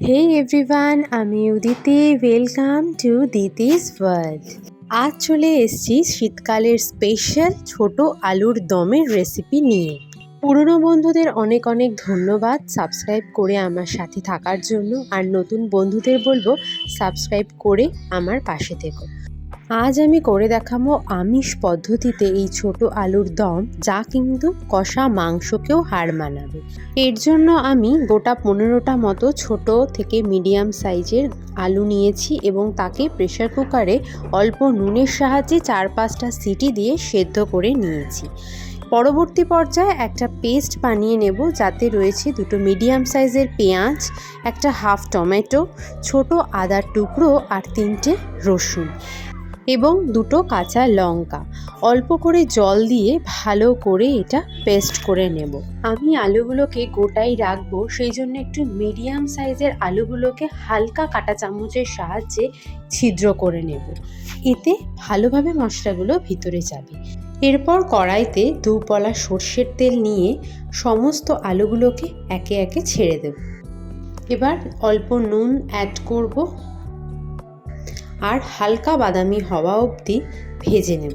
হে everyone আমি Uditi welcome to Diti's world আজ চলে এসেছি শীতকালের স্পেশাল ছোট আলুর দমের রেসিপি নিয়ে। পুরনো বন্ধুদের অনেক অনেক ধন্যবাদ সাবস্ক্রাইব করে আমার সাথে থাকার জন্য। আর নতুন বন্ধুদের বলব সাবস্ক্রাইব করে আমার পাশে থেকো। আজ আমি করে দেখাবো আমিষ পদ্ধতিতে এই ছোট আলুর দম, যা কিন্তু কষা মাংসকেও হার মানাবে। এর জন্য আমি গোটা পনেরোটা মতো ছোট থেকে মিডিয়াম সাইজের আলু নিয়েছি এবং তাকে প্রেশার কুকারে অল্প নুনের সাহায্যে চার পাঁচটা সিটি দিয়ে সেদ্ধ করে নিয়েছি। পরবর্তী পর্যায়ে একটা পেস্ট বানিয়ে নেব, যাতে রয়েছে দুটো মিডিয়াম সাইজের পেঁয়াজ, একটা হাফ টমেটো, ছোট আদার টুকরো আর তিনটে রসুন। এবং দুটো কাঁচা লঙ্কা। অল্প করে জল দিয়ে ভালো করে এটা পেস্ট করে নেব। আমি আলুগুলোকে গোটাই রাখব, সেই জন্য একটু মিডিয়াম সাইজের আলুগুলোকে হালকা কাটা চামচের সাহায্যে ছিদ্র করে নেব। এতে ভালোভাবে মশলাগুলো ভিতরে যাবে। এরপর কড়াইতে দু পলা সর্ষের তেল নিয়ে সমস্ত আলুগুলোকে একে একে ছেড়ে দেব। এবার অল্প নুন অ্যাড করব। আর হালকা বাদামি হওয়া অবধি ভেজে নেব।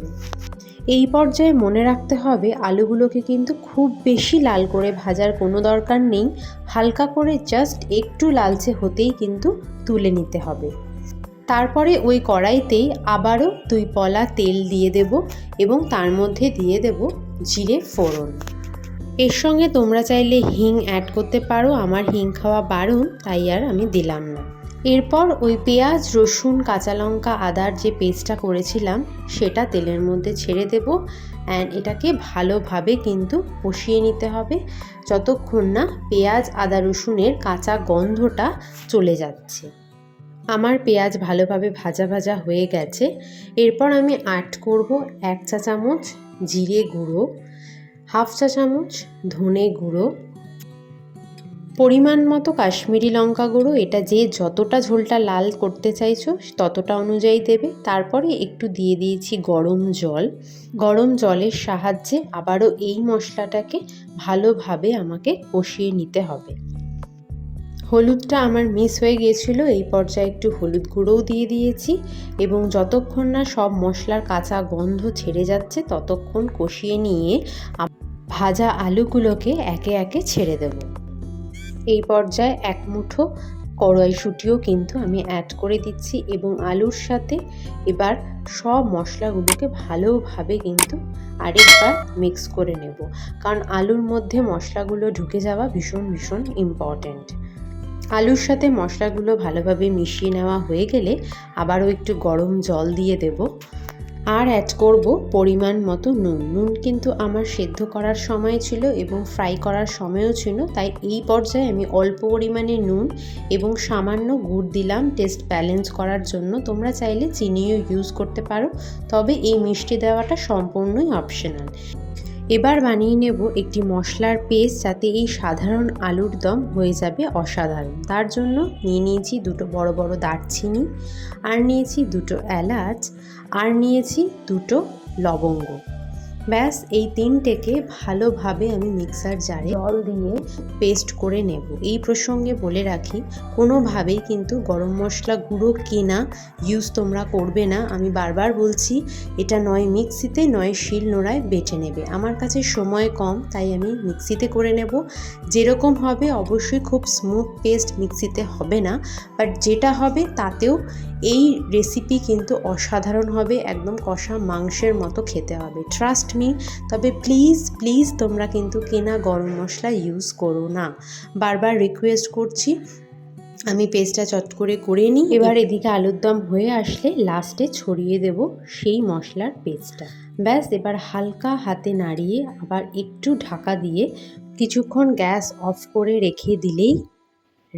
এই পর্যায়ে মনে রাখতে হবে, আলুগুলোকে কিন্তু খুব বেশি লাল করে ভাজার কোনো দরকার নেই। হালকা করে জাস্ট একটু লালচে হতেই কিন্তু তুলে নিতে হবে। তারপরে ওই কড়াইতেই আবারও দুই পলা তেল দিয়ে দেব এবং তার মধ্যে দিয়ে দেব জিরে ফোড়ন। এর সঙ্গে তোমরা চাইলে হিং অ্যাড করতে পারো, আমার হিং খাওয়া বারণ, তাই আর আমি দিলাম না। এরপর ওই পেঁয়াজ, রসুন, কাঁচা লঙ্কা, আদার যে পেস্টটা করেছিলাম, সেটা তেলের মধ্যে ছেড়ে দেব অ্যান্ড এটাকে ভালোভাবে কিন্তু কষিয়ে নিতে হবে যতক্ষণ না পেঁয়াজ, আদা, রসুনের কাঁচা গন্ধটা চলে যাচ্ছে। আমার পেঁয়াজ ভালোভাবে ভাজা ভাজা হয়ে গেছে। এরপর আমি আট করব এক চা চামচ জিরে গুঁড়ো, হাফ চা চামচ ধনে গুঁড়ো পরিমাণ মতো কাশ্মীরি লঙ্কা গুঁড়ো, এটা যে যতটা ঝোলটা লাল করতে চাইছো ততটা অনুযায়ী দেবে। তারপরে একটু দিয়ে দিয়েছি গরম জল। গরম জলের সাহায্যে আবারও এই মশলাটাকে ভালোভাবে আমাকে কষিয়ে নিতে হবে। হলুদটা আমার মিস হয়ে গিয়েছিল, এই পর্যায়ে একটু হলুদ গুঁড়োও দিয়ে দিয়েছি এবং যতক্ষণ না সব মশলার কাঁচা গন্ধ ছেড়ে যাচ্ছে ততক্ষণ কষিয়ে নিয়ে ভাজা আলুগুলোকে একে একে ছেড়ে দেবো। এই পর্যায়ে এক মুঠো কড়াইশুঁটিও কিন্তু আমি অ্যাড করে দিচ্ছি এবং আলুর সাথে এবার সব মশলাগুলোকে ভালোভাবে কিন্তু আরেকবার মিক্স করে নেব। কারণ আলুর মধ্যে মশলাগুলো ঢুকে যাওয়া ভীষণ ভীষণ ইম্পর্ট্যান্ট আলুর সাথে মশলাগুলো ভালোভাবে মিশিয়ে নেওয়া হয়ে গেলে আবারও একটু গরম জল দিয়ে দেব। আর অ্যাড করব পরিমাণ মতো নুন। নুন কিন্তু আমার সেদ্ধ করার সময় ছিল এবং ফ্রাই করার সময়ও ছিল, তাই এই পর্যায়ে আমি অল্প পরিমাণে নুন এবং সামান্য গুড় দিলাম টেস্ট ব্যালেন্স করার জন্য। তোমরা চাইলে চিনিও ইউজ করতে পারো, তবে এই মিষ্টি দেওয়াটা সম্পূর্ণই অপশনাল এবার বানিয়ে নেব একটি মশলার পেস্ট যাতে এই সাধারণ আলুর দম হয়ে যাবে অসাধারণ। তার জন্য নিয়ে নিয়েছি দুটো বড় বড় দারচিনি, আর নিয়েছি দুটো এলাচ, আর নিয়েছি দুটো লবঙ্গ। ব্যাস, এই তিনটেকে ভালোভাবে আমি মিক্সার জারে জল দিয়ে পেস্ট করে নেব। এই প্রসঙ্গে বলে রাখি, কোনোভাবেই কিন্তু গরম মশলা গুঁড়ো কেনা ইউজ তোমরা করবে না। আমি বারবার বলছি, এটা নয় মিক্সিতে, নয় শিল নোড়ায় বেটে নেবে। আমার কাছে সময় কম, তাই আমি মিক্সিতে করে নেব। যেরকম হবে, অবশ্যই খুব স্মুথ পেস্ট মিক্সিতে হবে না বাট যেটা হবে তাতেও এই রেসিপি কিন্তু অসাধারণ হবে একদম কষা মাংসের মতো খেতে হবে। ট্রাস্ট মি তবে প্লিজ প্লিজ তোমরা কিন্তু কেনা গরম মশলা ইউজ করো না। বারবার রিকোয়েস্ট করছি আমি পেস্টটা চট করে করে নিই। এবার এদিকে আলুর দম হয়ে আসলে লাস্টে ছড়িয়ে দেব সেই মশলার পেস্টটা ব্যাস এবার হালকা হাতে নাড়িয়ে আবার একটু ঢাকা দিয়ে কিছুক্ষণ গ্যাস অফ করে রেখে দিলেই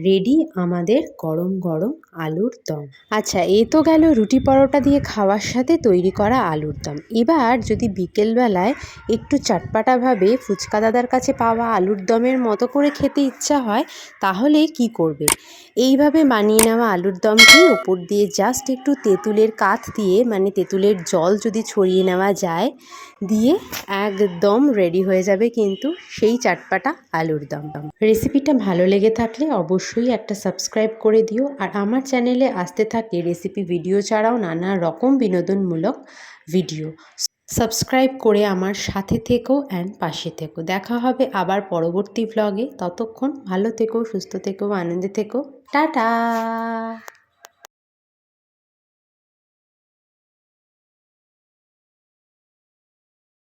রেডি আমাদের গরম গরম আলুর দম। আচ্ছা এ তো গেল রুটি পরোটা দিয়ে খাওয়ার সাথে তৈরি করা আলুর দম। এবার যদি বিকেলবেলায় একটু চটপাটাভাবে ফুচকা দাদার কাছে পাওয়া আলুর দমের মতো করে খেতে ইচ্ছা হয়, তাহলে কি করবে? এইভাবে বানিয়ে নেওয়া আলুর দমটি ওপর দিয়ে জাস্ট একটু তেঁতুলের কাঠ দিয়ে মানে তেঁতুলের জল যদি ছড়িয়ে নেওয়া যায়, দিয়ে একদম রেডি হয়ে যাবে কিন্তু সেই চাটপাটা আলুর দম। রেসিপিটা ভালো লেগে থাকলে অবশ্যই অবশ্যই একটা সাবস্ক্রাইব করে দিও। আর আমার চ্যানেলে আসতে থাকে রেসিপি ভিডিও ছাড়াও নানা রকম বিনোদনমূলক ভিডিও সাবস্ক্রাইব করে আমার সাথে থেকো অ্যান্ড পাশে থেকো। দেখা হবে আবার পরবর্তী ভ্লগে ততক্ষণ ভালো থেকো, সুস্থ থেকো, আনন্দে থেকো। টাটা!